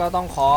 ก็ต้องขอ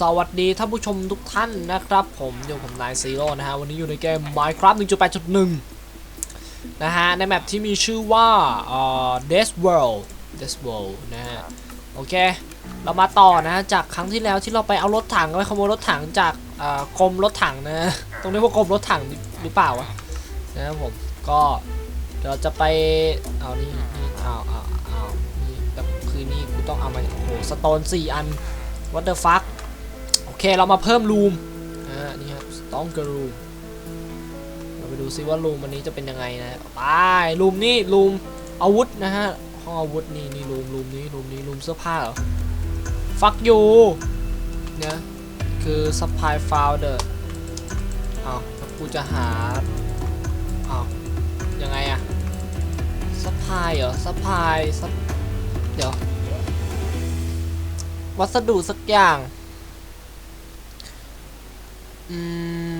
สวัสดีท่านผู้ชมทุกท่านนะครับผมอยู่ผมนายซีโร่นะฮะวันนี้อยู่ในเกม Minecraft 1.8.1 นะฮะในแมปที่มีชื่อว่าเอ่อ Death World Death World นะฮะโอเค เรามาต่อนะจากครั้งที่แล้วที่เราไปเอารถถังไปขโมยรถถังจากเอ่อกรมรถถังนะตรงนี้ว่ากรมรถถังหรือเปล่าวะนะครับผมก็เดี๋ยวเราจะไปเอานี่นี่เอาเอาเอานี่แบบคือนี่กูต้องเอามาโอ้โหสโตนสี่อัน what the fuck โอเคเรามาเพิ่มรูมอ่านี่ครับสตองเกอร์รูมเราไปดูซิว่ารูมวันนี้จะเป็นยังไงนะไปรูมนี่รูมอาวุธนะฮะห้องอาวุธนี่นี่รูมรูมนี้รูมนี้รูมเสื้อผ้าเหรอฟักยูเนี่ยคือ supply founder อ้าแล้วกูจะหาอ้ายังไงอะ supply เหรอ supply ซัพเดี๋ยว วัสดุสักอย่าง อื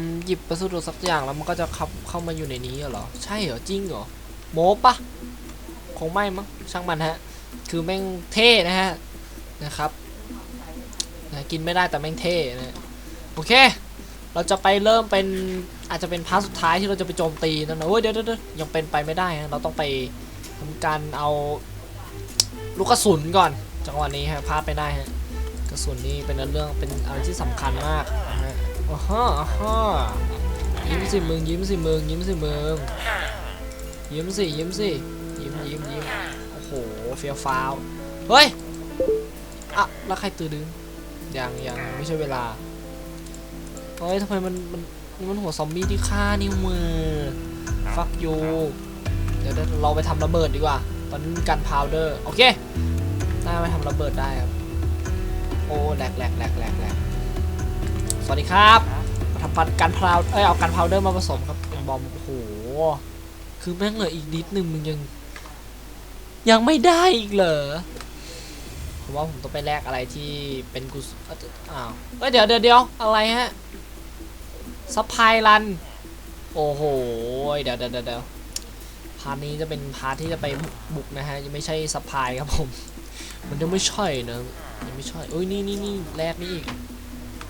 ม หยิบวัสดุสักอย่างแล้วมันก็จะข้าเข้ามาอยู่ในนี้เหรอ ใช่เหรอ จริงเหรอ โมปะคงไม่มั้ง ช่างมันฮะ คือแม่งเท่นะฮะ นะครับนะกินไม่ได้แต่แม่งเท่นะ โอเค เราจะไปเริ่มเป็นอาจจะเป็นพาร์ทสุดท้ายที่เราจะไปโจมตีนั่นนะเว้ยเดี๋ยวเดี๋ยวเดี๋ยวยังเป็นไปไม่ได้นะเราต้องไปทำการเอาลูกกระสุนก่อน จังหวะนี้ฮะพลาดไปได้ฮะ ระสุนนี่เป็นเรื่องเป็นอะไรที่สำคัญมากนะฮะอ้ฮ่าอ้ฮ่ายิ้มสิมึงยิ้มสิมึงยิ้มสิมึงยิ้มสิยิ้มสิยิ้มยิ้มยิ้มโอ้โหเฟี้ยวฟ้าวเฮ้ยอะแล้วใครตื่นดึงยังยังไม่ใช่เวลาเฮ้ยทำไมมันมันมันหัวซอมบี้ที่ฆ่านี่มือฟักยูเดี๋ยวเดี๋ยวเราไปทำระเบิดดีกว่า ตอนนี้มีการพาวเดอร์โอเคน่าไปทำระเบิดได้ครับ โอ้แหลกแหลกแหลกแหลกแหลกสวัสดีครับมาทำพันการพาวเอ้ยเอาการพาวเดอร์มาผสมครับเป็นบอมโอ้โหคือแม่งเหลืออีกนิดนึงมึงยัง ยังไม่ได้อีกเหรอผมว่าผมต้องไปแลกอะไรที่เป็นกุศลอ้าวเอ้ยเดี๋ยวเดี๋ยวเดี๋ยวอะไรฮะซัพพลายรัน โอ้โหเดี๋ยวเดี๋ยวเดี๋ยวเดี๋ยวพาร์ทนี้จะเป็นพาร์ทที่จะไปบุกนะฮะ ยังไม่ใช่ซัพพลายครับผม มันยังไม่ใช่นะ ยังไม่ใช่เอ้ยนี่นี่นี่แลกนี่อีก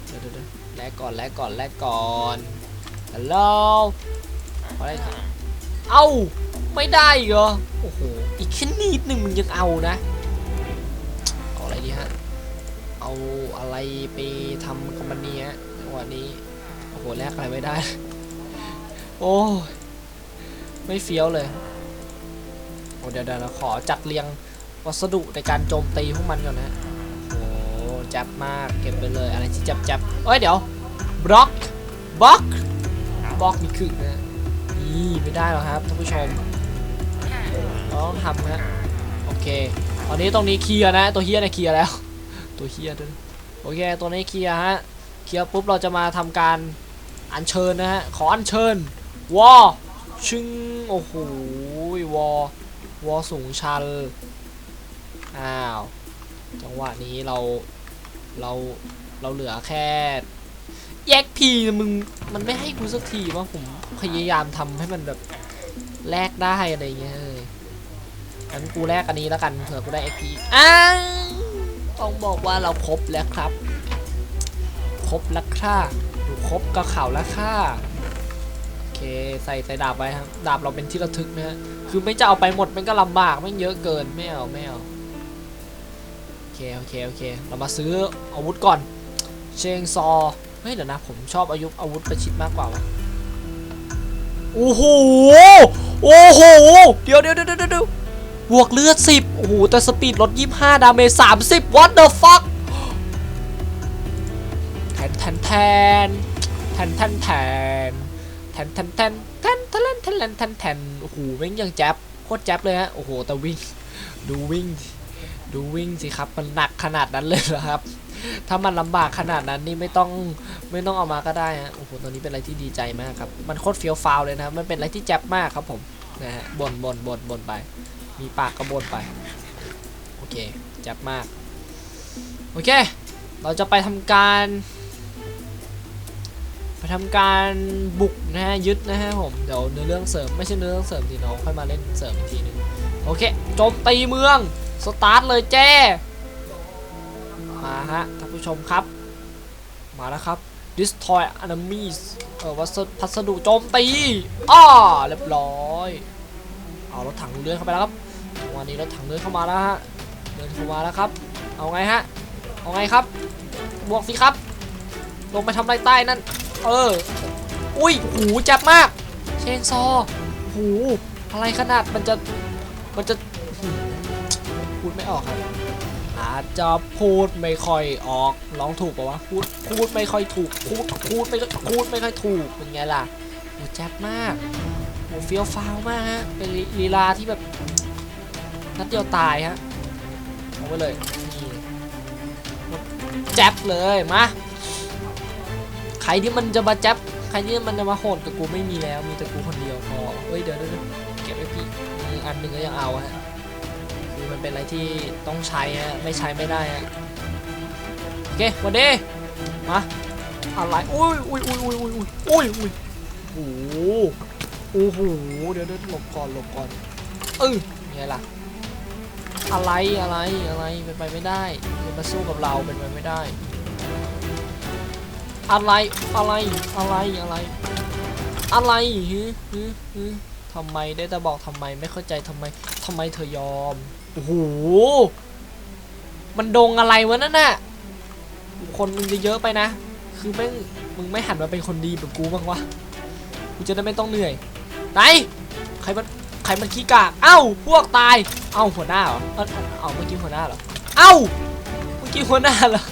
เดี๋ยวเดี๋ยวแลกก่อนแลกก่อนแลกก่อนฮัลโหลขอได้ถามเอ้าไม่ได้กเหรอโอ้โหอีกแค่นิดหนึ่งมึงยังเอานะเอาอะไรดีฮะเอาอะไรไปทำกับมันนี้ฮะจังหวะนี้โอ้โหแลกอะไรไม่ได้ โอ้ไม่เฟี้ยวเลยโอ้เดี๋ยวเดี๋ยวเราขอจัดเรียงวัสดุในการโจมตีพวกมันก่อนนะ จับมากเก็บไปเลยอะไรที่จับจับเอ้ยเดี๋ยวบล็อกบล็อกบล็อกนี่คือนะนี่ไม่ได้หรอกครับท่านผู้ชมเราต้องทำฮะโอเคตอนนี้ตรงนี้เคลียร์นะ ตัวเฮียเนี่ยเคลียร์แล้ว ตัวเฮียด้วยโอเคตัวนี้เคลียร์ฮะเคลียร์ปุ๊บเราจะมาทำการอัญเชิญนะฮะขออัญเชิญวอชึงโอ้โหวอวอสูงชันอ้าวจังหวะนี้เรา เราเราเหลือแค่แยกพีมึงมันไม่ให้กูสักทีว่าผมพยายามทำให้มันแบบแลกได้อะไรเงี้ยเยงั้นกูแลกอันนี้แล้วกันเผื่อกูได้ XP อ้าต้องบอกว่าเราครบแล้วครับ ครบแล้วค่ะดูครบก็ข่าวแล้วค่ะโอเคใส่ใส่ดาบไว้ครับดาบเราเป็นที่ระทึกนะฮะคือไม่จะเอาไปหมดมันก็ลำบากมันเยอะเกินไม่เอาไม่เอา เค โอเค โอเค เรามาซื้ออาวุธก่อน เชงซอ เฮ้ยเดี๋ยวนะ ผมชอบอายุอาวุธประชิดมากกว่าวะโอ้โห โอ้โห เดี๋ยวเดี๋ยวเดี๋ยวเดี๋ยวเดี๋ยวบวกเลือด 10 โอ้โห แต่สปีดลด 25 ดาเมจ 30 what the fuck แทนแทนแทนแทนแทนแทนแทนแทนแทนแทนแทนแทนแทนแทนแทนโอ้โหแม่งยังแจ๊บโคตรแจ๊บเลยฮะ โอ้โห แต่วิ่ง ดูวิ่ง ดูวิ่งสิครับ มันหนักขนาดนั้นเลยเหรอครับ ถ้ามันลำบากขนาดนั้นนี่ไม่ต้องไม่ต้องเอามาก็ได้ฮะโอ้โหตอนนี้เป็นอะไรที่ดีใจมากครับ มันโคตรเฟี้ยวฟ้าวเลยนะมันเป็นอะไรที่แจ๊บมากครับผมนะฮะบ่นบ่นบ่นบ่นไป มีปากกระบนไป โอเคจับมาก โอเค เราจะไปทำการไปทำการบุกนะฮะยึดนะฮะผมเดี๋ยวเนื้อเรื่องเสริมไม่ใช่เนื้อเรื่องเสริมสิน้องค่อยมาเล่นเสริมอีกทีหนึงโอเคโจมตีเมือง สตาร์ทเลยแจ้มาฮะท่านผู้ชมครับ มาแล้วครับ destroy enemies เออวัสดุพัสดุโจมตีอ้าเรียบร้อย เอารถถังเลื่อนเข้าไปแล้วครับ วันนี้รถถังเลื่อนเข้ามาแล้วฮะเดินเข้ามาแล้วครับ เอาไงฮะ เอาไงครับ บวกสิครับ ลงไปทำไรใต้นั่น เออ อุ้ย หูจับมาก เชนซอ หู อะไรขนาดมันจะ มันจะห พูดไม่ออกครับ อาจจะพูดไม่ค่อยออกร้องถูกปะวะพูดพูดไม่ค่อยถูกพูดพูดไม่พูดไม่ค่อยถูกเป็นไงล่ะโหแจ๊บมากโหเฟี้ยวฟ้าวมากฮะเป็นลีลาที่แบบนัดเดียวตายฮะเอาไปเลยนี่แจ๊บเลยมาใครที่มันจะมาแจ๊บใครที่มันจะมาโหดกับกูไม่มีแล้วมีแต่กูคนเดียวพอเฮ้ยเดี๋ยวเดี๋ยวเดี๋ยวเก็บไว้พี่อันหนึ่งก็ยังเอาฮะ มันเป็นอะไรที่ต้องใช้ไม่ใช้ไม่ได้โอเควันเดย์มาอะไรอุ้ยอุ้ยอุ้ยอุ้ยอุ้ยอุ้ยอุ้ยโอ้โหโอ้โหเดี๋ยวเดี๋ยวหลบก่อนหลบก่อนเออไงล่ะอะไรอะไรอะไรเป็นไปไม่ได้มันมาสู้กับเราเป็นไปไม่ได้ อะไรอะไรอะไรอะไร อะไรฮึฮึฮึทำไมได้แต่บอกทำไมไม่เข้าใจทำไมทำไมเธอยอม โอ้โห มันดงอะไรวะนั่นน่ะ คนมึงจะเยอะไปนะ คือแม่งมึงไม่หันมาเป็นคนดีแบบกูบ้างวะ กูจะได้ไม่ต้องเหนื่อย ไหน ใครมันใครมันขี้กาก เอ้า พวกตาย เอ้าหัวหน้าเหรอ เอ้าเอ้าเมื่อกี้หัวหน้าเหรอ เอ้า เมื่อกี้หัวหน้าเหรอ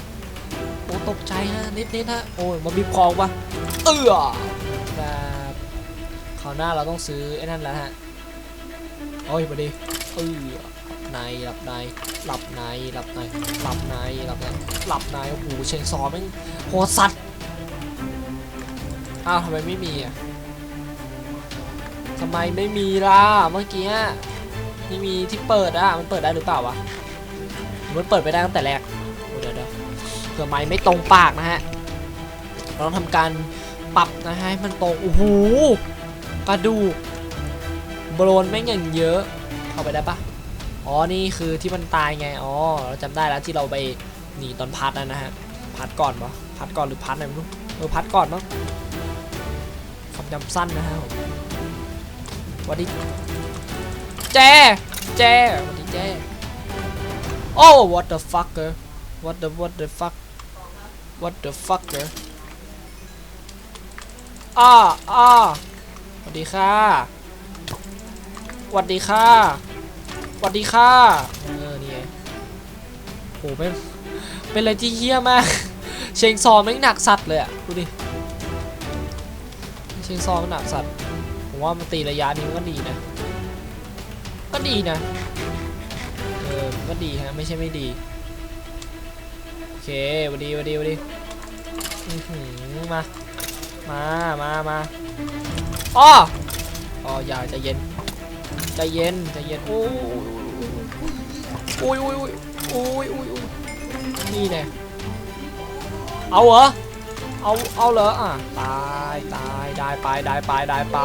โอ้ตกใจฮะนิดนิดฮะ โอ้ยมาบีบคอวะเออแบบคราวหน้าเราต้องซื้อไอ้นั่นแล้วฮะ โอ้ยมาดีเออ ในหลับในหลับในหลับในหลับในหลับในหลับในโอ้โหเชนซอแม่งโหดสัตว์อ้าวทำไมไม่มีอะทำไมไม่มีล่ะเมื่อกี้ไม่มีที่เปิดอะมันเปิดได้หรือเปล่าวะมันเปิดไปได้ตั้งแต่แรกโอ้เดี๋ยวเดี๋ยวเผื่อไม้ไม่ตรงปากนะฮะเราต้องทำการปรับนะฮะให้มันตรงโอ้โหกระดูกโบรนแม่งอย่างเยอะเข้าไปได้ปะ อ๋อ นี่คือที่มันตายไง อ๋อ เราจำได้แล้วที่เราไปหนีตอนพัดนะนะฮะ พัดก่อนปะพัดก่อนหรือพัดอะไรไม่รู้ เออ พัดก่อนมั้งความจำสั้นนะฮะผมวัสดีแจ แจวัสดีแจ โอ้ what the fucker What the what the fuck What the fucker อ้าอ้าสวัสดีค่ะสวัสดีค่ะ วัสดีค่ะเออนี่ไงโหเป็นเป็นอะไรที่เฮี้ยมาก เชงซอม่งหนักสัตว์เลยอะดูดิเชงซอมันหนักสัตว์ผมว่ามันตีระยะนี้มันก็ดีนะ ก็ดีนะเออมันก็ดีฮะไม่ใช่ไม่ดีโอเควันดีวันดีวันดีมามามามาอ้ออ๋ออย่าใจเย็น ใจเย็นใจเย็นโอ้ยโอ้ยโอ้ยโอ้ยโอ้ยโอ้ยนี่แน่เอาเหรอเอาเอาเหรออะตายตายได้ไปได้ไปได้ไป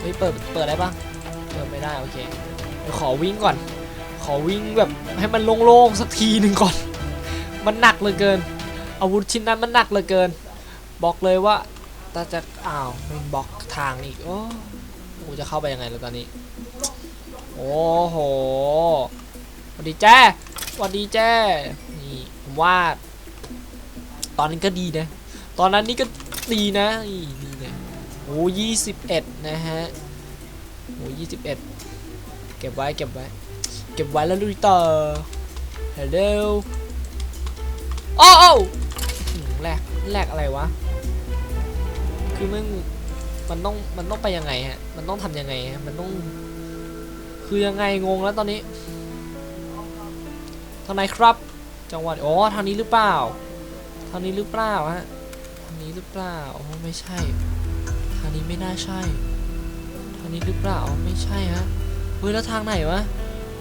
เฮ้ยเปิดเปิดได้ปะเปิดไม่ได้โอเคเดี๋ยวขอวิ่งก่อน ขอวิ่งแบบให้มันโล่งๆสักทีหนึ่งก่อน มันหนักเหลือเกิน อาวุธชิ้นนั้นมันหนักเหลือเกิน บอกเลยว่าตาจะอ้าวมันบล็อกทางอีกโอ้ กูจะเข้าไปยังไงแล้วตอนนี้ โอ้โหสวัสดีแจ้สวัสดีแจ้นี่ผมว่า ตอนนี้ก็ดีนะ ตอนนั้นนี่ก็ดีนะนี่นี่เลยโอ้ยี่สิบเอ็ดนะฮะโอ้ยี่สิบเอ็ดเก็บไว้เก็บไว้ เก็บไว้แล้วลุยต่อฮัลโหลโอ้โอ้แหลกแหลกอะไรวะ คือมึง มันต้องมันต้องไปยังไงฮะ มันต้องทำยังไงฮะ มันต้อง คือยังไงงงแล้วตอนนี้ทางไหนครับ จังหวัดอ๋อทางนี้หรือเปล่าทางนี้หรือเปล่าฮะทางนี้หรือเปล่าอ๋อไม่ใช่ทางนี้ไม่น่าใช่ทางนี้หรือเปล่าอ๋อไม่ใช่ฮะเฮ้ยแล้วทางไหนวะ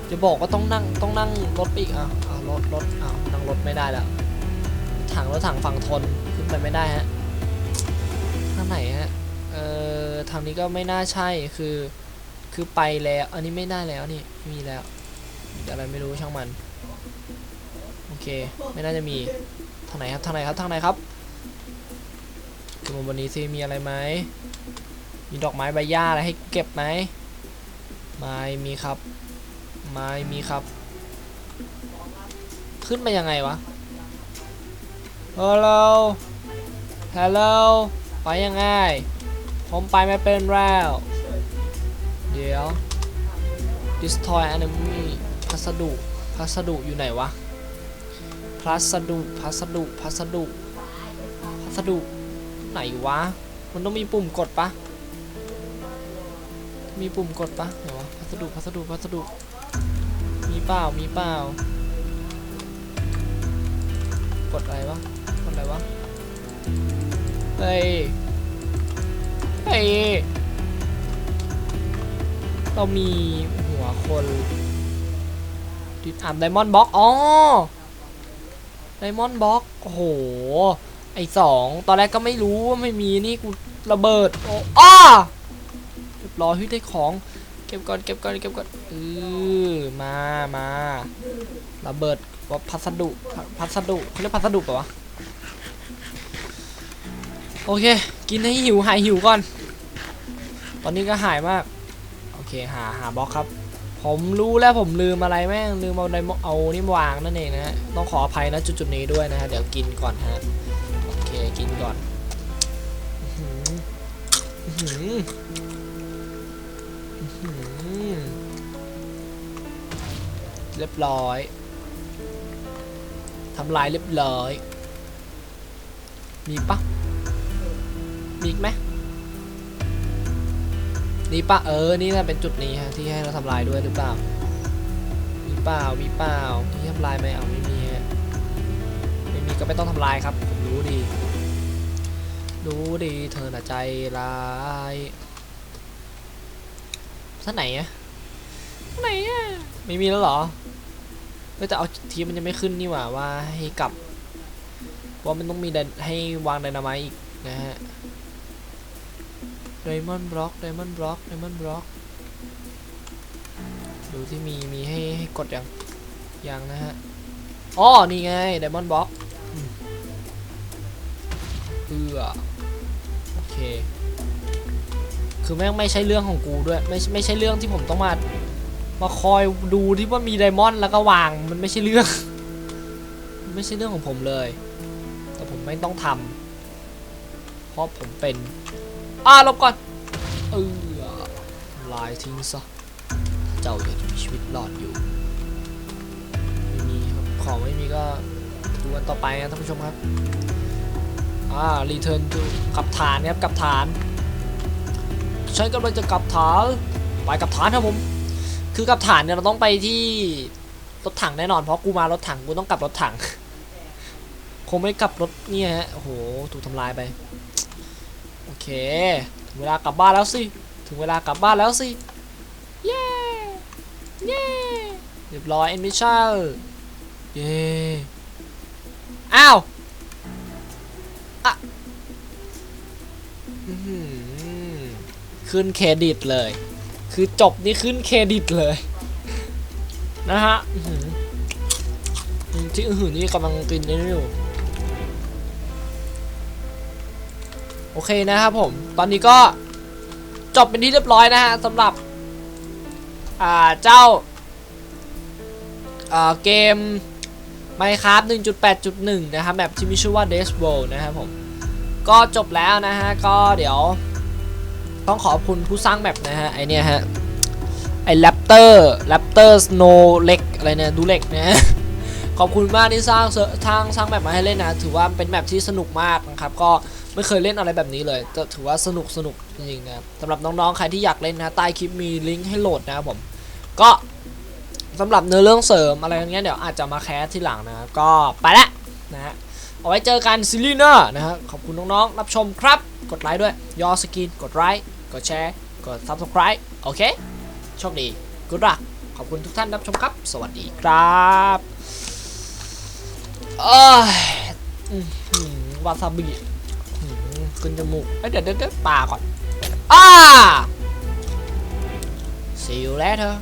จะบอกว่าต้องนั่งต้องนั่งรถไปอีกอะอ่ารถรถอ้าวนั่งรถไม่ได้แล้วถังรถถังฝั่งทนขึ้นไปไม่ได้ฮะทางไหนฮะ เอ่อทางนี้ก็ไม่น่าใช่คือ คือไปแล้ว อันนี้ไม่ได้แล้วนี่ไม่มีแล้วอะไรไม่รู้ช่างมัน โอเค ไม่น่าจะมีทางไหนครับทางไหนครับทางไหนครับดูมาบนนี้ซิมีอะไรไหมมีดอกไม้ใบหญ้าอะไรให้เก็บไหมไม่มีครับไม่มีครับ ขึ้นไปยังไงวะฮัลโหลฮัลโหลไปยังไง ผมไปไม่เป็นแล้ว เดี๋ยว destroy enemy พัสดุ พัสดุอยู่ไหนวะ พัสดุ พัสดุ พัสดุ พัสดุ ไหนวะ มันต้องมีปุ่มกดปะ มีปุ่มกดปะไหนวะ พัสดุ พัสดุ พัสดุ มีเปล่า มีเปล่า กดอะไรวะ กดอะไรวะ เฮ้ย เฮ้ยเรามีหัวคนดิดอ่านไดมอนด์บล็อกอ๋อไดมอนด์บล็อกโอ้โห ไอสองตอนแรกก็ไม่รู้ว่าไม่มีนี่กูระเบิด โอ้อ้าเรียบร้อยเฮ้ยได้ของ เก็บก่อนเก็บก่อนเก็บก่อนเออมามาระเบิดว่าพัสดุพัสดุเขาเรียกพัสดุปะวะ โอเค กินให้หิวหายหิวก่อน ตอนนี้ก็หายมาก โอเคหาหาบล็อกครับ ผมรู้แล้วผมลืมอะไรแม่งลืมเอาไดเอานี่มวางนั่นเองนะฮะต้องขออภัยนะจุดจุดๆนี้ด้วยนะฮะเดี๋ยวกินก่อนฮะโอเคกินก่อนเรียบร้อยทำลายเรียบร้อย มีปะ มีอีกไหมนี่ปะเออ นี่น่าเป็นจุดนี้ฮะที่ให้เราทำลายด้วยหรือเปล่า มีเปล่า มีเปล่าที่ทำลายไหมเอาไม่มีฮะไม่มีก็ไม่ต้องทำลายครับผมรู้ดี รู้ดีเธอหน่ะใจร้ายท่านไหนอะท่ไหนอะไม่มีแล้วเหรอเออแต่เอาทีมันยังไม่ขึ้นนี่หว่าว่าให้กลับ เพราะมันต้องมีไดให้วางไดนาไมต์อีก ดมอนด์บล็อกไดมอนด์บล็อกไดมอนด์บล็อกดูที่มีมีให้ให้กดยังยังนะฮะอ๋อนี่ไงไดมอนด์บล็อกเอือโอเค คือแม่งไม่ใช่เรื่องของกูด้วยไม่ไม่ใช่เรื่องที่ผมต้องมามาคอยดูที่ว่ามีไดมอนด์แล้วก็วางมันไม่ใช่เรื่อง ไม่ใช่เรื่องของผมเลย แต่ผมไม่ต้องทำเพราะผมเป็น อ่าลบก่อน เออลายทิ้งซะ เจ้ายังมีชีวิตรอดอยู่ ไม่มีครับ ของไม่มีก็ดูกันต่อไปนะท่านผู้ชมครับ อ่า return to กลับฐานครับกับฐาน ฉันกำลังจะกลับฐาน ไปกับฐานครับผม คือกับฐานเนี่ยเราต้องไปที่รถถังแน่นอน เพราะกูมารถถังกูต้องกลับรถถัง คงไม่กลับรถเนี่ยฮะ โอ้โห ถูกทำลายไป โอเค ถึงเวลากลับบ้านแล้วสิ ถึงเวลากลับบ้านแล้วสิ เย้ เย้ เรียบร้อยเอ็นมิชชั่นเย้ อ้าวอะอื้อหือขึ้นเครดิตเลย คือจบนี่ขึ้นเครดิตเลย นะฮะที่อื้อนี่กำลังกินนี่อยู่ อเคนะครับผม ตอนนี้ก็จบเป็นที่เรียบร้อยนะฮะสำหรับ อ่า เจ้าอ่าเกม Minecraft 1.8.1 นะครับแบบที่มีชื่อว่า Death World นะครับผม ก็จบแล้วนะฮะ ก็เดี๋ยว ต้องขอบคุณผู้สร้างแบบนะฮะ ไอเนี่ยฮะ ไอ Raptor Raptor Snow เล็กอะไรเนี่ย ดูเล็กนะขอบคุณมากที่สร้างเซอร์ทางสร้างแบบมาให้เล่นนะ ถือว่าเป็นแบบที่สนุกมากนะครับ ก็ ไม่เคยเล่นอะไรแบบนี้เลยจะถือว่าสนุกสนุกจริงๆนะครับสำหรับน้องๆใครที่อยากเล่นนะใต้คลิปมีลิงก์ให้โหลดนะครับผมก็สำหรับเนื้อเรื่องเสริมอะไรอย่างเงี้ยเดี๋ยวอาจจะมาแคสที่หลังนะครับก็ไปละนะฮะเอาไว้เจอกันซีรีส์หน้านะฮะขอบคุณน้องๆรับชมครับ กดไลค์ด้วยยอสกินกดไลค์กดแชร์ กด subscribe โอเคโชคดีกุดรักขอบคุณทุกท่านรับชมครับ สวัสดีครับอ้อวาซาบิ ขึ้นจมูกเอ้ยเดี๋ยวเดี๋ยวเดี๋ยวปาก่อนอ้า see you later